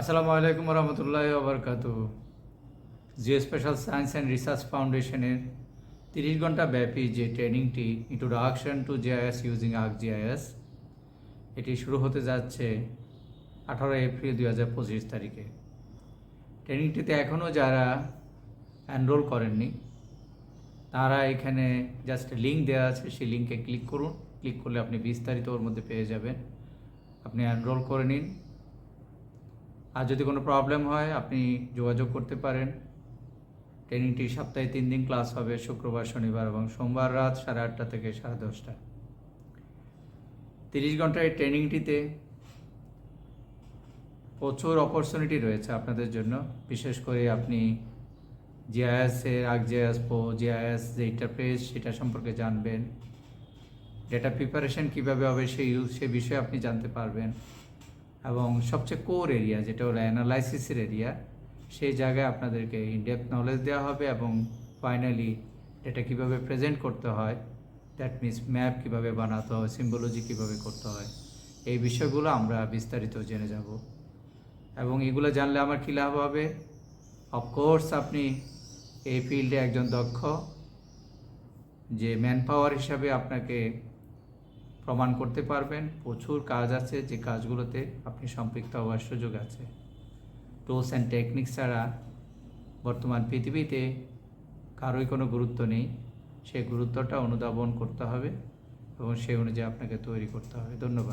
আসসালামু আলাইকুম রহমতুল্লাহ আবরকাত geo special science and research ফাউন্ডেশনের তিরিশ ঘণ্টা ব্যাপী যে ট্রেনিংটি introduction to GIS using Arc GIS এটি শুরু হতে যাচ্ছে আঠারো এপ্রিল দুই হাজার পঁচিশ তারিখে। ট্রেনিংটিতে এখনও যারা এনরোল করেননি, তারা এখানে জাস্ট লিঙ্ক দেওয়া আছে, সেই লিঙ্কে ক্লিক করুন। ক্লিক করলে আপনি বিস্তারিত ওর মধ্যে পেয়ে যাবেন। আপনি এনরোল করে নিন। আর যদি কোনো প্রবলেম হয়, আপনি যোগাযোগ করতে পারেন। ট্রেনিংটি সপ্তাহে তিন দিন ক্লাস হবে, শুক্রবার, শনিবার এবং সোমবার রাত সাড়ে আটটা থেকে সাড়ে দশটা। তিরিশ ঘণ্টার এই ট্রেনিংটিতে প্রচুর অপরচুনিটি রয়েছে আপনাদের জন্য। বিশেষ করে আপনি জিআইএস এর আগ জিআইএস পো জিআইএস যে ইন্টারফেস সেটা সম্পর্কে জানবেন। ডেটা প্রিপারেশন কীভাবে হবে, সেই, সে বিষয়ে আপনি জানতে পারবেন। এবং সবচেয়ে কোর এরিয়া যেটা হলো অ্যানালাইসিসের এরিয়া সেই জায়গায় আপনাদেরকে ইনডেপথ নলেজ দেওয়া হবে এবং ফাইনালি এটা কীভাবে প্রেজেন্ট করতে হয় দ্যাট মিনস ম্যাপ কীভাবে বানাতে হয় সিম্বোলজি কীভাবে করতে হয়, এই বিষয়গুলো আমরা বিস্তারিত জেনে যাব। এবং এগুলো জানলে আমার কী লাভ হবে? অফকোর্স আপনি এই ফিল্ডে একজন দক্ষ, যে ম্যান পাওয়ার হিসাবে আপনাকে প্রমাণ করতে পারবেন প্রচুর কাজ আছে যে কাজগুলোতে আপনি সম্পৃক্ত হওয়ার সুযোগ আছে। টুলস অ্যান্ড টেকনিক্স ছাড়া বর্তমান পৃথিবীতে কারোই কোনো গুরুত্ব নেই। সেই গুরুত্বটা অনুধাবন করতে হবে এবং সেই অনুযায়ী আপনাকে তৈরি করতে হবে। ধন্যবাদ।